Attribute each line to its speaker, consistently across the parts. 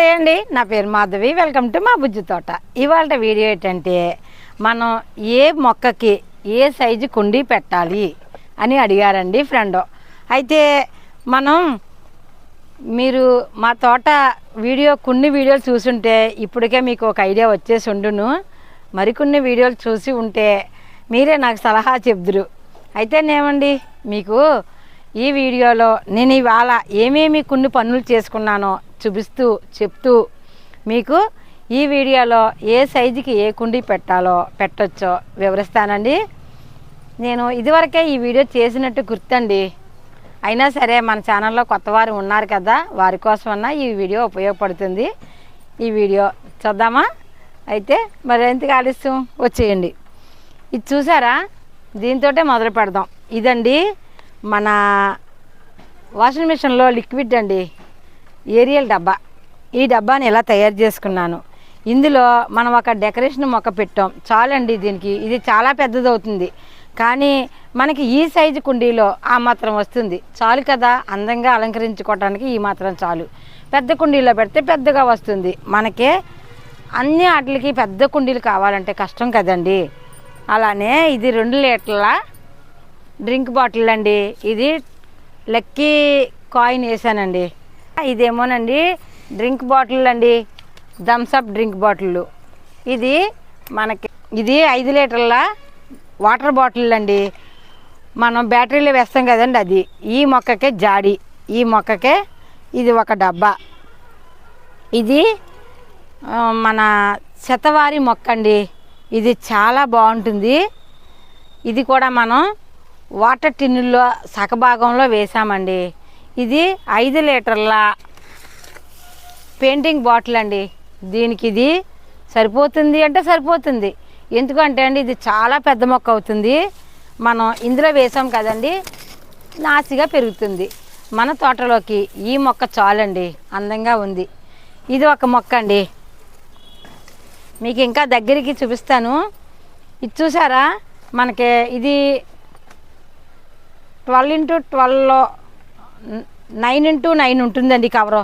Speaker 1: నమస్తే అండి. నా పేరు మాధవి. వెల్కమ్ టు మా బుజ్జి తోట. ఇవాళ వీడియో ఏంటంటే మనం ఏ మొక్కకి ఏ సైజు కుండీ పెట్టాలి అని అడిగారండి ఫ్రెండ్. అయితే మనం మీరు మా తోట వీడియో కొన్ని వీడియోలు చూసుంటే ఇప్పటికే మీకు ఒక ఐడియా వచ్చేసి ఉండును. మరికొన్ని వీడియోలు చూసి ఉంటే మీరే నాకు సలహా చెప్దురు అయితేనేమండి మీకు ఈ వీడియోలో నేను ఇవాళ ఏమేమి కొన్ని పనులు చేసుకున్నానో చూపిస్తూ చెప్తూ మీకు ఈ వీడియోలో ఏ సైజుకి ఏ కుండీ పెట్టాలో పెట్టొచ్చో వివరిస్తానండి. నేను ఇదివరకే ఈ వీడియో చేసినట్టు గుర్తండి. అయినా సరే మన ఛానల్లో కొత్త వారు ఉన్నారు కదా వారి కోసమన్నా ఈ వీడియో ఉపయోగపడుతుంది. ఈ వీడియో చూద్దామా? అయితే మరి ఎంత ఆలస్యం? వచ్చేయండి. ఇది చూసారా? దీంతోటే మొదలు పెడదాం. ఇదండి మన వాషింగ్ మిషన్లో లిక్విడ్ అండి. ఏరియల్ డబ్బా. ఈ డబ్బాని ఎలా తయారు చేసుకున్నాను? ఇందులో మనం ఒక డెకరేషన్ మొక్క పెట్టాం. చాలండి దీనికి. ఇది చాలా పెద్దది అవుతుంది కానీ మనకి ఈ సైజు కుండీలో ఆ మాత్రం వస్తుంది. చాలు కదా అందంగా అలంకరించుకోవడానికి ఈ మాత్రం చాలు. పెద్ద కుండీలో పెడితే పెద్దగా వస్తుంది. మనకే అన్ని వాటికి పెద్ద కుండీలు కావాలంటే కష్టం కదండి. అలానే ఇది రెండు లీటర్ల డ్రింక్ బాటిల్ అండి. ఇది లక్కీ కాయిన్ వేసానండి. ఇదేమోనండి డ్రింక్ బాటిల్ అండి. Thums Up drink bottle. ఇది మనకి ఇది ఐదు లీటర్ల వాటర్ బాటిల్ అండి. మనం బ్యాటరీలో వేస్తాం కదండి అది. ఈ మొక్కకే జాడి. ఈ మొక్కకే ఇది ఒక డబ్బా. ఇది మన శతవారి మొక్క అండి. ఇది చాలా బాగుంటుంది. ఇది కూడా మనం వాటర్ టిన్నుల్లో సగభాగంలో వేసామండి. ఇది ఐదు లీటర్ల పెయింటింగ్ బాటిల్ అండి. దీనికి ఇది సరిపోతుంది అంటే సరిపోతుంది. ఎందుకంటే అండి ఇది చాలా పెద్ద మొక్క అవుతుంది. మనం ఇందులో వేసాం కదండి నాసిగా పెరుగుతుంది. మన తోటలోకి ఈ మొక్క చాలండి అందంగా ఉంది. ఇది ఒక మొక్క అండి. మీకు ఇంకా దగ్గరికి చూపిస్తాను. ఇది చూసారా? మనకి ఇది ట్వెల్వ్ ఇంటూ ట్వెల్వ్లో నైన్ ఇంటూ నైన్ ఉంటుందండి కవరు.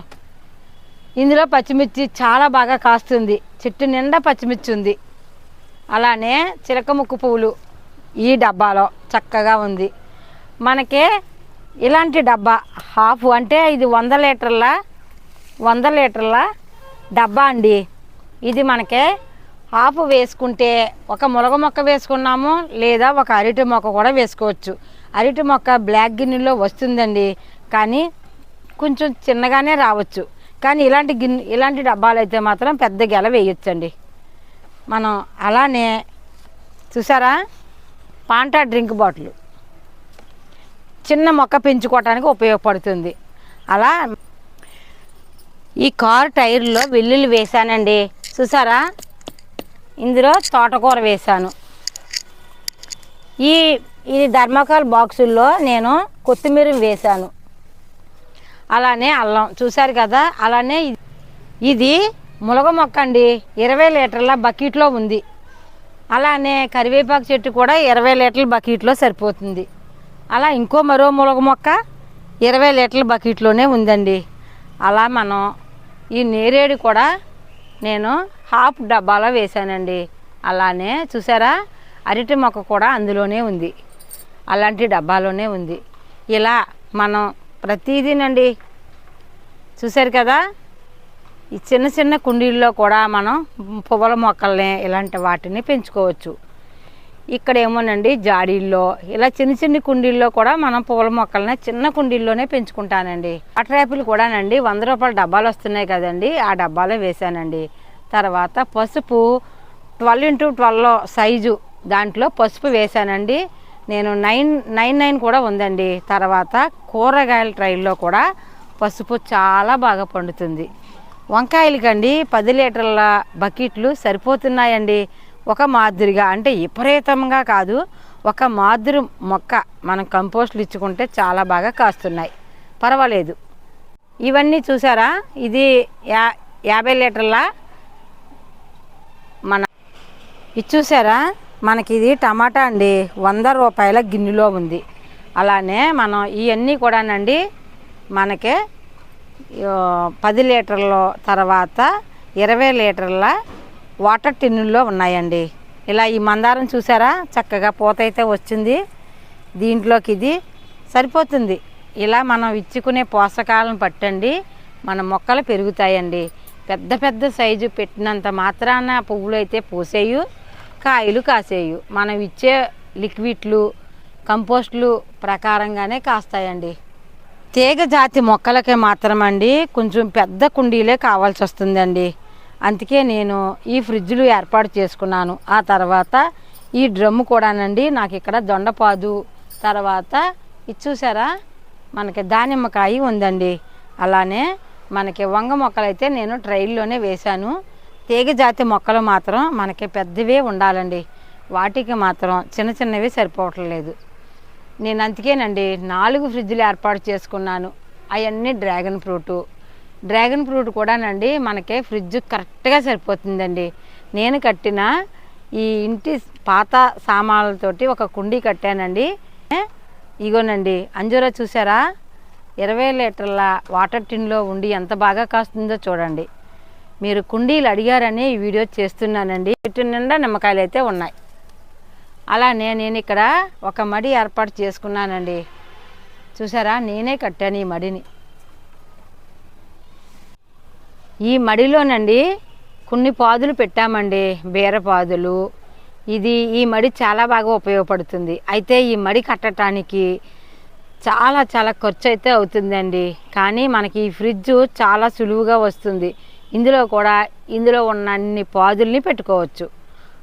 Speaker 1: ఇందులో పచ్చిమిర్చి చాలా బాగా కాస్తుంది. చెట్టు నిండా పచ్చిమిర్చి ఉంది. అలానే చిలక ముక్కు పువ్వులు ఈ డబ్బాలో చక్కగా ఉంది. మనకి ఇలాంటి డబ్బా హాఫ్ అంటే ఇది వంద లీటర్ల వంద లీటర్ల డబ్బా అండి. ఇది మనకి హాఫ్ వేసుకుంటే ఒక ములగ మొక్క వేసుకున్నాము లేదా ఒక అరటి మొక్క కూడా వేసుకోవచ్చు. అరటి మొక్క బ్లాక్ గిన్నెలో వస్తుందండి. కానీ కొంచెం చిన్నగానే రావచ్చు. కానీ ఇలాంటి గిన్నె ఇలాంటి డబ్బాలు అయితే మాత్రం పెద్ద గెల వేయొచ్చండి. మనం అలానే చూసారా? Fanta drink bottle. చిన్న మొక్క పెంచుకోవటానికి ఉపయోగపడుతుంది. అలా ఈ కారు టైర్లో వెల్లుల్లి వేశానండి. చూసారా? ఇందులో తోటకూర వేశాను. ఈ ఈ ధర్మకాల్ బాక్సుల్లో నేను కొత్తిమీర వేశాను. అలానే అల్లం. చూశారు కదా? అలానే ఇది- ములగ మొక్క అండి ఇరవై లీటర్ల బకెట్లో ఉంది. అలానే కరివేపాకు చెట్టు కూడా ఇరవై లీటర్ల బకెట్లో సరిపోతుంది. అలా ఇంకో మరో ములగ మొక్క ఇరవై లీటర్ల బకెట్లోనే ఉందండి. అలా మనం ఈ నేరేడు కూడా నేను హాఫ్ డబ్బాలో వేశానండి. అలానే చూసారా? అరటి మొక్క కూడా అందులోనే ఉంది. అలాంటి డబ్బాలోనే ఉంది. ఇలా మనం ప్రతిదీనండి. చూశారు కదా? ఈ చిన్న చిన్న కుండీల్లో కూడా మనం పువ్వుల మొక్కల్ని ఇలాంటి వాటిని పెంచుకోవచ్చు. ఇక్కడ ఏమోనండి జాడీల్లో ఇలా చిన్న చిన్న కుండీల్లో కూడా మనం పువ్వుల మొక్కల్ని చిన్న కుండీల్లోనే పెంచుకుంటానండి. వాటర్ యాపిల్ కూడానండి వంద రూపాయల డబ్బాలు వస్తున్నాయి కదండి ఆ డబ్బాలో వేసానండి తర్వాత పసుపు ట్వెల్వ్ ఇంటూ ట్వెల్వ్ సైజు దాంట్లో పసుపు వేసానండి నేను నైన్ నైన్ నైన్ కూడా ఉందండి. తర్వాత కూరగాయల ట్రైల్లో కూడా పసుపు చాలా బాగా పండుతుంది. వంకాయలకండి పది లీటర్ల బకెట్లు సరిపోతున్నాయండి. ఒక మాదిరిగా అంటే విపరీతంగా కాదు ఒక మాదిరి మొక్క మనం కంపోస్ట్లు ఇచ్చుకుంటే చాలా బాగా కాస్తున్నాయి. పర్వాలేదు. ఇవన్నీ చూసారా? ఇది యా యాభై లీటర్ల మన ఇది చూసారా? మనకి ఇది టమాటా అండి వంద రూపాయల గిన్నెలో ఉంది. అలానే మనం ఇవన్నీ కూడానండి మనకి పది లీటర్ల తర్వాత ఇరవై లీటర్ల వాటర్ టిన్నుల్లో ఉన్నాయండి. ఇలా ఈ మందారం చూసారా? చక్కగా పూత అయితే వచ్చింది. దీంట్లోకి ఇది సరిపోతుంది. ఇలా మనం ఇచ్చుకునే పోషకాలను పట్టండి మన మొక్కలు పెరుగుతాయండి. పెద్ద పెద్ద సైజు పెట్టినంత మాత్రాన పువ్వులు అయితే పూసేయు. కాయలు కాసేయు. మనం ఇచ్చే లిక్విడ్లు కంపోస్ట్లు ప్రకారంగానే కాస్తాయండి. తీగ జాతి మొక్కలకే మాత్రమండి కొంచెం పెద్ద కుండీలే కావాల్సి వస్తుందండి అందుకే నేను ఈ ఫ్రిడ్జ్లు ఏర్పాటు చేసుకున్నాను. ఆ తర్వాత ఈ డ్రమ్ము కూడానండి నాకు ఇక్కడ దొండపాదు తర్వాత ఇది చూసారా? మనకి దానిమ్మకాయ ఉందండి. అలానే మనకి వంగ మొక్కలైతే నేను ట్రైల్లోనే వేశాను. తీగ జాతి మొక్కలు మాత్రం మనకి పెద్దవే ఉండాలండి. వాటికి మాత్రం చిన్న చిన్నవి సరిపోవట్లేదు నేను అందుకేనండి నాలుగు ఫ్రిడ్జ్లు ఏర్పాటు చేసుకున్నాను. అవన్నీ డ్రాగన్ ఫ్రూటు. డ్రాగన్ ఫ్రూట్ కూడానండి మనకి ఫ్రిడ్జ్ కరెక్ట్గా సరిపోతుందండి. నేను కట్టిన ఈ ఇంటి పాత సామాన్లతోటి ఒక కుండీ కట్టానండి. ఇగోనండి అంజూరా చూసారా? ఇరవై లీటర్ల వాటర్ టిన్లో ఉండి ఎంత బాగా కాస్తుందో చూడండి. మీరు కుండీలు అడిగారని ఈ వీడియో చేస్తున్నానండి. చెట్టు నిండా నిమ్మకాయలు అయితే ఉన్నాయి. అలానే నేను ఇక్కడ ఒక మడి ఏర్పాటు చేసుకున్నానండి. చూసారా? నేనే కట్టాను ఈ మడిని. ఈ మడిలోనండి కొన్ని పాదులు పెట్టామండి. బీరపాదులు ఇది ఈ మడి చాలా బాగా ఉపయోగపడుతుంది. అయితే ఈ మడి కట్టడానికి చాలా చాలా ఖర్చు అయితే అవుతుందండి. కానీ మనకి ఈ ఫ్రిడ్జ్ చాలా సులువుగా వస్తుంది. ఇందులో కూడా ఇందులో ఉన్న అన్ని పాదుల్ని పెట్టుకోవచ్చు.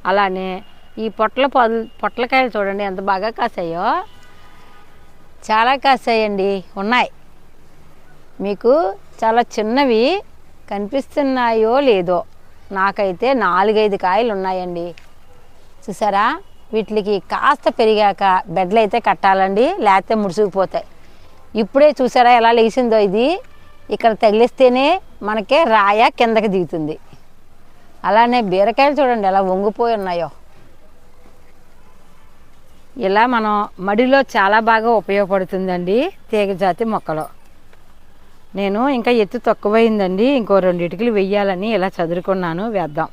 Speaker 1: అలానే ఈ పొట్ల పాదు పొట్లకాయలు చూడండి ఎంత బాగా కాసాయో. చాలా కాసాయండి ఉన్నాయి. మీకు చాలా చిన్నవి కనిపిస్తున్నాయో లేదో నాకైతే నాలుగైదు కాయలు ఉన్నాయండి. చూసారా? వీటికి కాస్త పెరిగాక బెడ్లు అయితే కట్టాలండి లేకపోతే ముడుచుకుపోతాయి. ఇప్పుడే చూసారా ఎలా లేచిందో ఇది? ఇక్కడ తగిలిస్తేనే మనకే రాయ కిందకి దిగుతుంది. అలానే బీరకాయలు చూడండి ఎలా వంగిపోయి ఉన్నాయో. ఇలా మనం మడిలో చాలా బాగా ఉపయోగపడుతుందండి తీగ జాతి మొక్కలు. నేను ఇంకా ఎత్తు తక్కువైందండి ఇంకో రెండిటికలు వెయ్యాలని ఇలా చదువుకున్నాను వేద్దాం.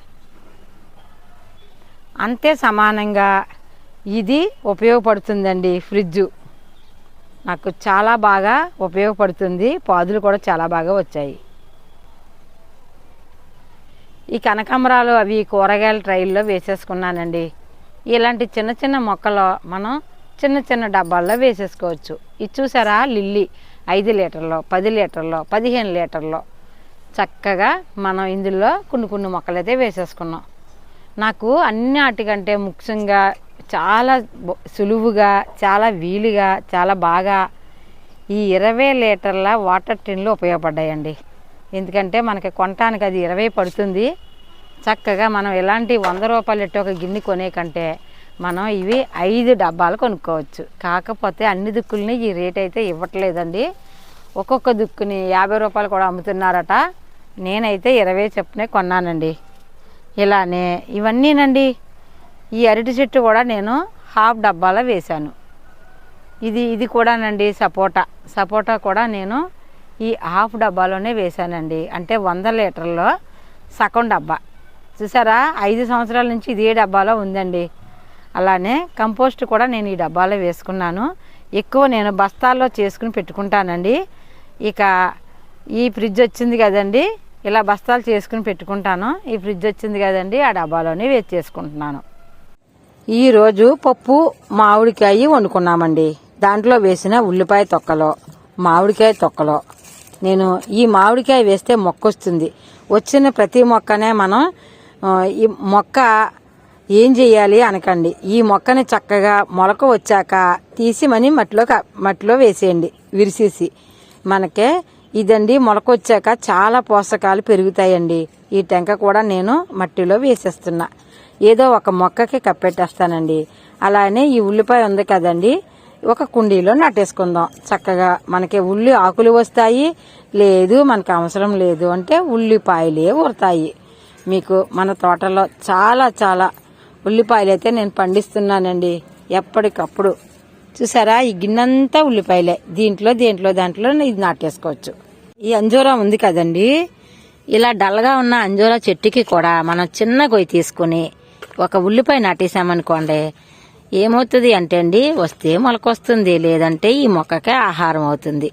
Speaker 1: అంతే సమానంగా ఇది ఉపయోగపడుతుందండి ఫ్రిడ్జు. నాకు చాలా బాగా ఉపయోగపడుతుంది. పాదులు కూడా చాలా బాగా వచ్చాయి. ఈ కనకాంబరాలు అవి కూరగాయల ట్రైల్లో వేసేసుకున్నానండి. ఇలాంటి చిన్న చిన్న మొక్కలు మనం చిన్న చిన్న డబ్బాల్లో వేసేసుకోవచ్చు. ఇది చూసారా? లిల్లీ. ఐదు లీటర్లో పది లీటర్లో పదిహేను లీటర్లో. చక్కగా మనం ఇందులో కొన్ని కొన్ని మొక్కలైతే వేసేసుకున్నాం. నాకు అన్ని వాటికంటే ముఖ్యంగా చాలా సులువుగా చాలా వీలుగా చాలా బాగా ఈ ఇరవై లీటర్ల వాటర్ టిన్లు ఉపయోగపడ్డాయండి. ఎందుకంటే మనకి కొనటానికి అది ఇరవై పడుతుంది. చక్కగా మనం ఎలాంటి వంద రూపాయలు ఎట్టి ఒక గిన్నె కొనే కంటే మనం ఇవి ఐదు డబ్బాలు కొనుక్కోవచ్చు. కాకపోతే అన్ని దుక్కుల్ని ఈ రేట్ అయితే ఇవ్వట్లేదండి. ఒక్కొక్క దుక్కుని యాభై రూపాయలు కూడా అమ్ముతున్నారట. నేనైతే ఇరవై చెప్పునే కొన్నానండి. ఇలానే ఇవన్నీనండి. ఈ అరటి చెట్టు కూడా నేను హాఫ్ డబ్బాలో వేశాను. ఇది ఇది కూడానండి సపోటా. సపోటా కూడా నేను ఈ హాఫ్ డబ్బాలోనే వేశానండి. అంటే వంద లీటర్లో సగం డబ్బా. చూసారా? ఐదు సంవత్సరాల నుంచి ఇదే డబ్బాలో ఉందండి. అలానే కంపోస్ట్ కూడా నేను ఈ డబ్బాలో వేసుకున్నాను. ఎక్కువ నేను బస్తాల్లో చేసుకుని పెట్టుకుంటానండి. ఇక ఈ ఫ్రిడ్జ్ వచ్చింది కదండి ఇలా బస్తాలు చేసుకుని పెట్టుకుంటాను. ఈ ఫ్రిడ్జ్ వచ్చింది కదండి ఆ డబ్బాలోనే వేసి చేసుకుంటున్నాను ఈరోజు పప్పు మామిడికాయ వండుకున్నామండి. దాంట్లో వేసిన ఉల్లిపాయ తొక్కలో. మామిడికాయ తొక్కలో. నేను ఈ మామిడికాయ వేస్తే మొక్క వస్తుంది వచ్చిన ప్రతి మొక్కనే మనం ఈ మొక్క ఏం చేయాలి అనకండి. ఈ మొక్కని చక్కగా మొలక వచ్చాక తీసి మని మట్టిలో మట్టిలో వేసేయండి. విరిసేసి. మనకే ఇదండి మొలక వచ్చాక చాలా పోషకాలు పెరుగుతాయండి. ఈ టెంక కూడా నేను మట్టిలో వేసేస్తున్నా. ఏదో ఒక మొక్కకి కప్పెట్టేస్తానండి. అలానే ఈ ఉల్లిపాయ ఉంది కదండి ఒక కుండీలో నాటేసుకుందాం. చక్కగా మనకి ఉల్లి ఆకులు వస్తాయి లేదు మనకి అవసరం లేదు అంటే ఉల్లిపాయలే ఊరుతాయి. మీకు మన తోటలో చాలా చాలా ఉల్లిపాయలు అయితే నేను పండిస్తున్నానండి ఎప్పటికప్పుడు. చూసారా? ఈ గిన్నెంతా ఉల్లిపాయలే. దీంట్లో దీంట్లో దాంట్లో ఇది నాటేసుకోవచ్చు. ఈ అంజూరా ఉంది కదండి ఇలా డల్గా ఉన్న అంజూరా చెట్టుకి కూడా మనం చిన్న గొయ్యి తీసుకుని ఒక ఉల్లిపాయ నాటేసామనుకోండి ఏమవుతుంది అంటే అండి వస్తే మొలకొస్తుంది లేదంటే ఈ మొక్కకే ఆహారం అవుతుంది.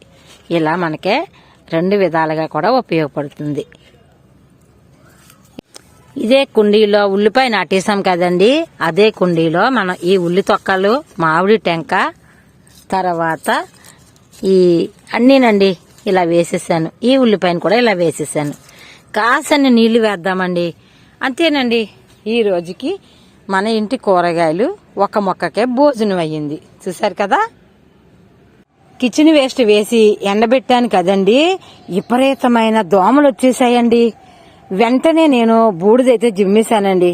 Speaker 1: ఇలా మనకే రెండు విధాలుగా కూడా ఉపయోగపడుతుంది. ఇదే కుండీలో ఉల్లిపాయ నాటేసాం కదండి అదే కుండీలో మనం ఈ ఉల్లి తొక్కలు మామిడి టెంక తర్వాత ఈ అన్నీనండి ఇలా వేసేసాను. ఈ ఉల్లిపాయను కూడా ఇలా వేసేసాను. కాసన్ని నీళ్ళు వేద్దామండి. అంతేనండి. ఈ రోజుకి మన ఇంటి కూరగాయలు ఒక మొక్కకే భోజనం అయ్యింది చూసారు కదా? కిచెన్ వేస్ట్ వేసి ఎండబెట్టాను కదండి. విపరీతమైన దోమలు వచ్చేసాయండి వెంటనే నేను బూడిదైతే జిమ్మేశానండి.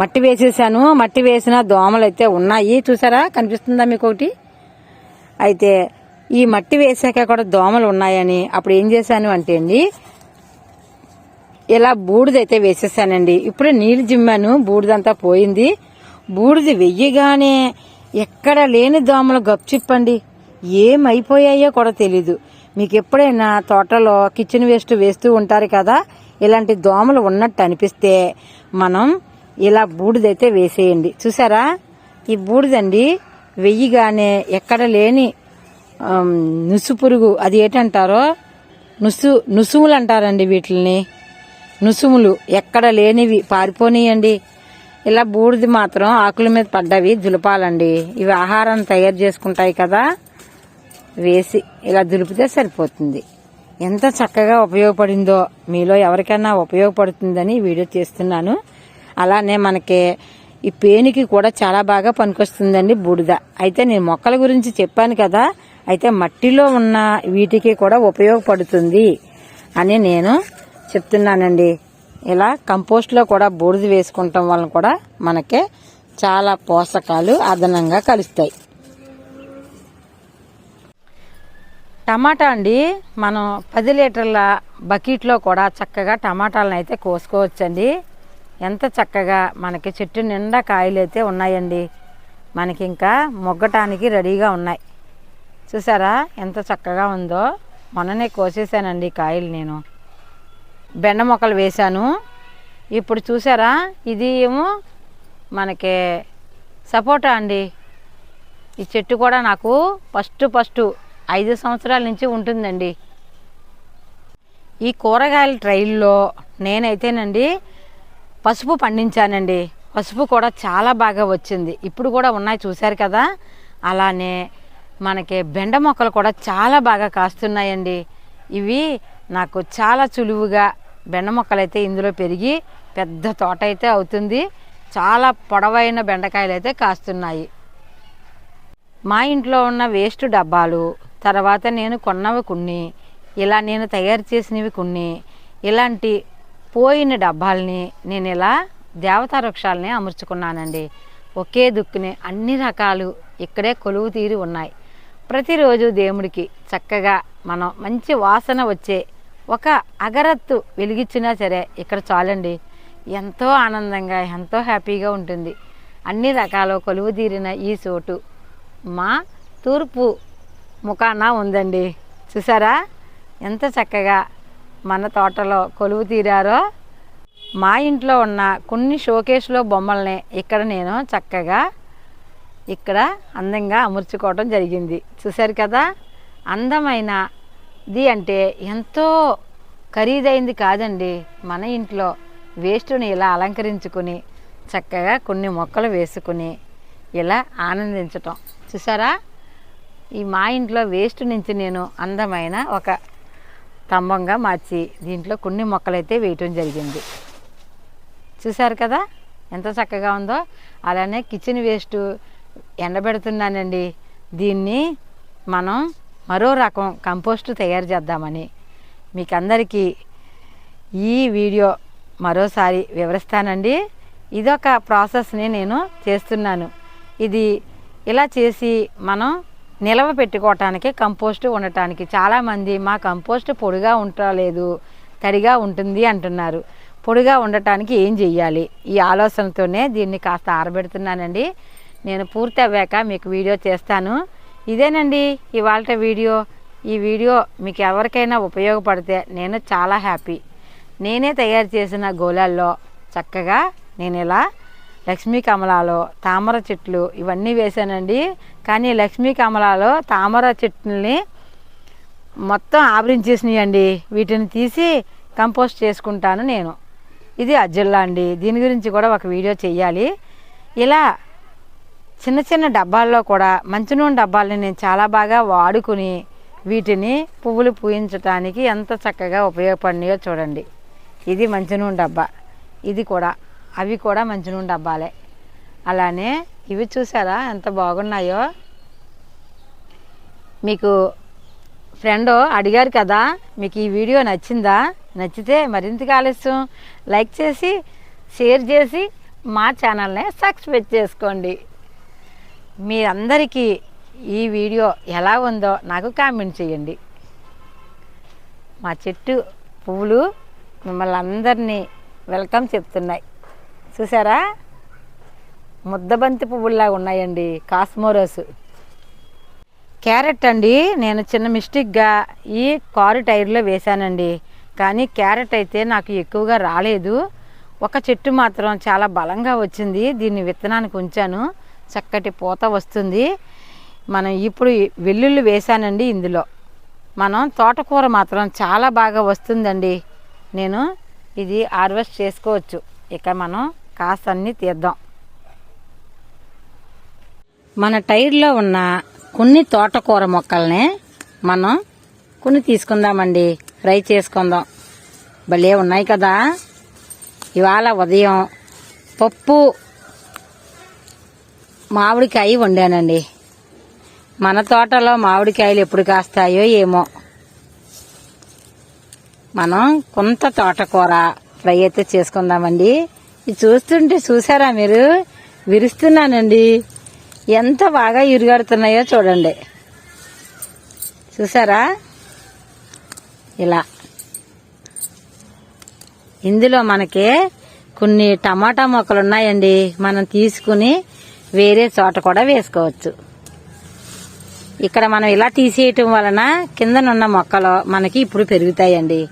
Speaker 1: మట్టి వేసేసాను మట్టి వేసిన దోమలు అయితే ఉన్నాయి. చూసారా కనిపిస్తుందా మీకు ఒకటి అయితే ఈ మట్టి వేసాక కూడా దోమలు ఉన్నాయని అప్పుడు ఏం చేశాను అంటే అండి ఇలా బూడిదైతే వేసేసానండి. ఇప్పుడే నీళ్ళు జిమ్మాను బూడిదంతా పోయింది. బూడిద వెయ్యగానే ఎక్కడ లేని దోమలు గప్చిప్పండి ఏమైపోయాయో కూడా తెలీదు. మీకు ఎప్పుడైనా తోటలో కిచెన్ వేస్ట్ వేస్తూ ఉంటారు కదా ఇలాంటి దోమలు ఉన్నట్టు అనిపిస్తే మనం ఇలా బూడిదైతే వేసేయండి. చూసారా? ఈ బూడిదండి వెయ్యిగానే ఎక్కడ లేని నుసు పురుగు అది ఏంటంటారో? నుసు నుసుములు అంటారండి వీటిని నుసుములు ఎక్కడ లేనివి పారిపోనీయండి. ఇలా బూడిది మాత్రం ఆకుల మీద పడ్డవి దులపాలండి. ఇవి ఆహారం తయారు చేసుకుంటాయి కదా. వేసి ఇలా దులిపితే సరిపోతుంది. ఎంత చక్కగా ఉపయోగపడిందో మీలో ఎవరికైనా ఉపయోగపడుతుందని వీడియో చేస్తున్నాను. అలానే మనకి ఈ పేనికి కూడా చాలా బాగా పనికొస్తుందండి బూడిద. అయితే నేను మొక్కల గురించి చెప్పాను కదా. అయితే మట్టిలో ఉన్న వీటికి కూడా ఉపయోగపడుతుంది అని నేను చెప్తున్నానండి. ఇలా కంపోస్ట్లో కూడా బూడిద వేసుకుంటాం వలన కూడా మనకి చాలా పోషకాలు అదనంగా కలుస్తాయి. టమాటా అండి మనం పది లీటర్ల బకెట్లో కూడా చక్కగా టమాటాలను అయితే కోసుకోవచ్చండి. ఎంత చక్కగా మనకి చెట్టు నిండా కాయలు అయితే ఉన్నాయండి. మనకి ఇంకా మొగ్గటానికి రెడీగా ఉన్నాయి. చూసారా ఎంత చక్కగా ఉందో? మొన్ననే కోసేసానండి కాయలు నేను. బెండ మొక్కలు వేశాను. ఇప్పుడు చూసారా? ఇది ఏమో మనకి సపోటా అండి. ఈ చెట్టు కూడా నాకు ఫస్ట్ ఫస్ట్ ఐదు సంవత్సరాల నుంచి ఉంటుందండి. ఈ కూరగాయల ట్రైల్లో నేనైతేనండి పసుపు పండించానండి. పసుపు కూడా చాలా బాగా వచ్చింది. ఇప్పుడు కూడా ఉన్నాయి చూశారు కదా? అలానే మనకి బెండ మొక్కలు కూడా చాలా బాగా కాస్తున్నాయండి. ఇవి నాకు చాలా చులువుగా బెండ మొక్కలు అయితే ఇందులో పెరిగి పెద్ద తోట అయితే అవుతుంది. చాలా పొడవైన బెండకాయలు అయితే కాస్తున్నాయి. మా ఇంట్లో ఉన్న వేస్ట్ డబ్బాలు తర్వాత నేను కొన్నవి కొన్ని ఇలా నేను తయారు చేసినవి కొన్ని ఇలాంటి పోయిన డబ్బాలని నేను ఇలా దేవతా వృక్షాలని అమర్చుకున్నానండి. ఒకే దుక్కుని అన్ని రకాలు ఇక్కడే కొలువు తీరి ఉన్నాయి. ప్రతిరోజు దేవుడికి చక్కగా మనం మంచి వాసన వచ్చే ఒక అగరత్తు వెలిగించినా సరే ఇక్కడ చాలండి. ఎంతో ఆనందంగా ఎంతో హ్యాపీగా ఉంటుంది. అన్ని రకాల కొలువు తీరిన ఈ చోటు. మా తూర్పు ముఖాన ఉందండి. చూసారా? ఎంత చక్కగా మన తోటలో కొలువు తీరారో. మా ఇంట్లో ఉన్న కొన్ని షోకేస్లో బొమ్మల్ని ఇక్కడ నేను చక్కగా ఇక్కడ అందంగా అమర్చుకోవడం జరిగింది. చూశారు కదా? అందమైన ఇది అంటే ఎంతో ఖరీదైంది కాదండి. మన ఇంట్లో వేస్ట్ని ఇలా అలంకరించుకుని చక్కగా కొన్ని మొక్కలు వేసుకుని ఇలా ఆనందించటం. చూసారా? ఈ మా ఇంట్లో వేస్ట్ నుంచి నేను అందమైన ఒక స్తంభంగా మార్చి దీంట్లో కొన్ని మొక్కలైతే వేయటం జరిగింది. చూసారు కదా? ఎంత చక్కగా ఉందో. అలానే కిచెన్ వేస్ట్ ఎండబెడుతున్నానండి. దీన్ని మనం మరో రకం కంపోస్ట్ తయారు చేద్దామని మీకు అందరికీ ఈ వీడియో మరోసారి వివరిస్తానండి. ఇదొక ప్రాసెస్ని నేను చేస్తున్నాను. ఇది ఇలా చేసి మనం నిలవ పెట్టుకోవటానికి కంపోస్ట్ ఉండటానికి చాలామంది మా కంపోస్ట్ పొడిగా ఉండలేదు తడిగా ఉంటుంది అంటున్నారు. పొడిగా ఉండటానికి ఏం చెయ్యాలి? ఈ ఆలోచనతోనే దీన్ని కాస్త ఆరబెడుతున్నానండి. నేను పూర్తి అవ్వాక మీకు వీడియో చేస్తాను. ఇదేనండి ఇవాళ వీడియో. ఈ వీడియో మీకు ఎవరికైనా ఉపయోగపడితే నేను చాలా హ్యాపీ. నేనే తయారు చేసిన గోళాల్లో చక్కగా నేను ఇలా లక్ష్మీ కమలాలు తామర చెట్లు ఇవన్నీ వేశానండి. కానీ లక్ష్మీ కమలాలు తామర చెట్లని మొత్తం ఆవరించేసినాయండి. వీటిని తీసి కంపోస్ట్ చేసుకుంటాను నేను. ఇది అజ్జల్లా అండి. దీని గురించి కూడా ఒక వీడియో చేయాలి ఇలా చిన్న చిన్న డబ్బాల్లో కూడా మంచి నూనె డబ్బాలని నేను చాలా బాగా వాడుకుని వీటిని పువ్వులు పూయించడానికి ఎంత చక్కగా ఉపయోగపడినాయో చూడండి. ఇది మంచి నూనె డబ్బా. ఇది కూడా అవి కూడా మంచి నూనె డబ్బాలే. అలానే ఇవి చూసారా ఎంత బాగున్నాయో? మీకు ఫ్రెండ్ అడిగారు కదా మీకు ఈ వీడియో నచ్చిందా? నచ్చితే మరింత ఆలస్యం. లైక్ చేసి షేర్ చేసి మా ఛానల్ని సబ్స్క్రైబ్ చేసుకోండి. మీరందరికీ ఈ వీడియో ఎలా ఉందో నాకు కామెంట్ చేయండి. మా చెట్టు పువ్వులు మిమ్మల్ని అందరినీ వెల్కమ్ చెప్తున్నాయి. చూసారా? ముద్దబంతి పువ్వుల్లా ఉన్నాయండి కాస్మోరోస్. క్యారెట్ అండి నేను చిన్న మిస్టేక్గా ఈ కారు టైర్లో వేశానండి. కానీ క్యారెట్ అయితే నాకు ఎక్కువగా రాలేదు. ఒక చెట్టు మాత్రం చాలా బలంగా వచ్చింది. దీన్ని విత్తనానికి ఉంచాను. చక్కటి పూత వస్తుంది. మనం ఇప్పుడు వెల్లుల్లి వేశానండి ఇందులో. మనం తోటకూర మాత్రం చాలా బాగా వస్తుందండి. నేను ఇది హార్వెస్ట్ చేసుకోవచ్చు. ఇక మనం కాస్త అన్ని తీద్దాం. మన టైర్లో ఉన్న కొన్ని తోటకూర మొక్కల్ని మనం కొన్ని తీసుకుందామండి. ఫ్రై చేసుకుందాం. భలే ఉన్నాయి కదా. ఇవాళ ఉదయం పప్పు మామిడికాయ వండానండి. మన తోటలో మామిడికాయలు ఎప్పుడు కాస్తాయో ఏమో. మనం కొంత తోటకూర ఫ్రై అయితే చేసుకుందామండి. ఇది చూస్తుంటే చూసారా మీరు? విరుస్తున్నానండి. ఎంత బాగా ఇరుగడుతున్నాయో చూడండి. చూసారా? ఇలా. ఇందులో మనకి కొన్ని టమాటా మొక్కలు ఉన్నాయండి మనం తీసుకుని వేరే చోట కూడా వేసుకోవచ్చు. ఇక్కడ మనం ఇలా తీసేయటం వలన కిందనున్న మొక్కలు మనకి ఇప్పుడు పెరుగుతాయండి.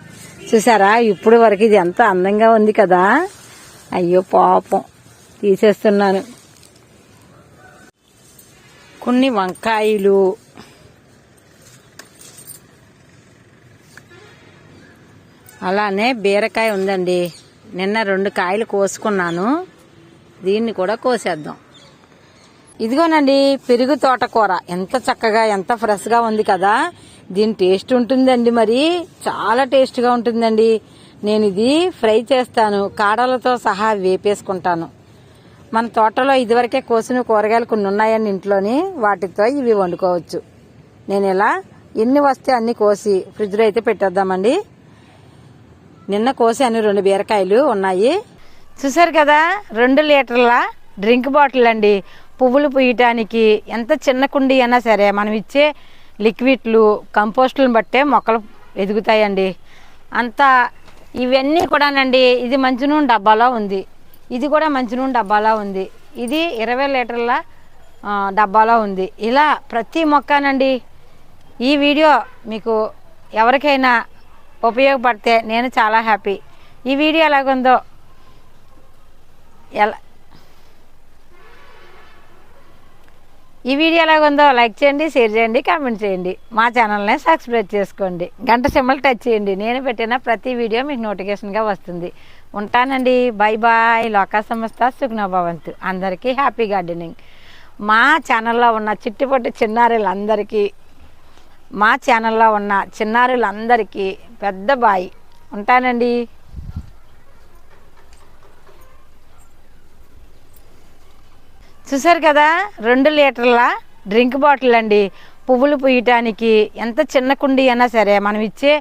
Speaker 1: చూసారా? ఇప్పుడు వరకు ఇది ఎంత అందంగా ఉంది కదా? అయ్యో పాపం. తీసేస్తున్నాను. కొన్ని వంకాయలు. అలానే బీరకాయ ఉందండి. నిన్న రెండు కాయలు కోసుకున్నాను. దీన్ని కూడా కోసేద్దాం. ఇదిగోనండి పెరుగు తోటకూర. ఎంత చక్కగా ఎంత ఫ్రెష్గా ఉంది కదా. దీని టేస్ట్ ఉంటుందండి మరి. చాలా టేస్ట్గా ఉంటుందండి. నేను ఇది ఫ్రై చేస్తాను. కాడలతో సహా వేపేసుకుంటాను. మన తోటలో ఇదివరకే కోసిన కూరగాయలు కొన్ని ఉన్నాయని ఇంట్లోని. వాటితో ఇవి వండుకోవచ్చు. నేను ఇలా ఎన్ని వస్తే అన్ని కోసి ఫ్రిడ్జ్లో అయితే పెట్టేద్దామండి. నిన్న కోసి అన్ని రెండు బీరకాయలు ఉన్నాయి. చూసారు కదా రెండు లీటర్ల డ్రింక్ బాటిల్ అండి. పువ్వులు పూయటానికి ఎంత చిన్న కుండీ అయినా సరే మనం ఇచ్చే లిక్విడ్లు కంపోస్టులను బట్టే మొక్కలు ఎదుగుతాయండి. అంత ఇవన్నీ కూడానండి ఇది మంచి నూనె డబ్బాలో ఉంది. ఇది కూడా మంచి నూనె డబ్బాలో ఉంది. ఇది ఇరవై లీటర్ల డబ్బాలో ఉంది. ఇలా ప్రతి మొక్కనండి ఈ వీడియో మీకు ఎవరికైనా ఉపయోగపడితే నేను చాలా హ్యాపీ. ఈ వీడియో ఎలాగుందో ఎలా ఈ వీడియో ఎలాగుందో లైక్ చేయండి షేర్ చేయండి కామెంట్ చేయండి. మా ఛానల్ని సబ్స్క్రైబ్ చేసుకోండి. గంట సింబల్ టచ్ చేయండి. నేను పెట్టిన ప్రతి వీడియో మీకు నోటిఫికేషన్గా వస్తుంది. ఉంటానండి. Bye bye. లోకా సంస్థ సుగ్నభవంతు అందరికీ హ్యాపీ గార్డెనింగ్. మా ఛానల్లో ఉన్న చిట్టుపొట్టి చిన్నారులందరికీ మా ఛానల్లో ఉన్న చిన్నారులందరికీ పెద్ద బాయ్. ఉంటానండి. చూసారు కదా? రెండు లీటర్ల డ్రింక్ బాటిల్ అండి. పువ్వులు పూయటానికి ఎంత చిన్న కుండీ అయినా సరే మనం ఇచ్చే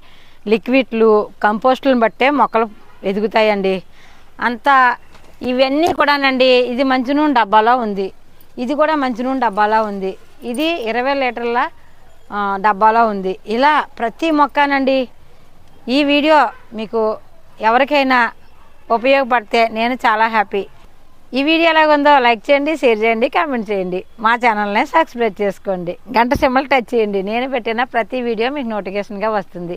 Speaker 1: లిక్విడ్లు కంపోస్టులను బట్టే మొక్కలు ఎదుగుతాయండి. అంత ఇవన్నీ కూడానండి ఇది మంచి నూనె డబ్బాలో ఉంది. ఇది కూడా మంచి నూనె డబ్బాలో ఉంది. ఇది ఇరవై లీటర్ల డబ్బాలో ఉంది. ఇలా ప్రతి మొక్కనండి. ఈ వీడియో మీకు ఎవరికైనా ఉపయోగపడితే నేను చాలా హ్యాపీ. ఈ వీడియో ఎలాగుందో లైక్ చేయండి షేర్ చేయండి కామెంట్ చేయండి. మా ఛానల్ని సబ్స్క్రైబ్ చేసుకోండి. గంట సింబల్ టచ్ చేయండి. నేను పెట్టిన ప్రతి వీడియో మీకు నోటిఫికేషన్గా వస్తుంది.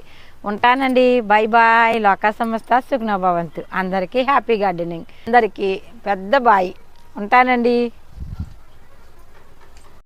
Speaker 1: ఉంటానండి. Bye bye. లోకా సంస్థ సుగ్నభవంతు అందరికీ హ్యాపీ గార్డెనింగ్. అందరికీ పెద్ద బాయ్. ఉంటానండి.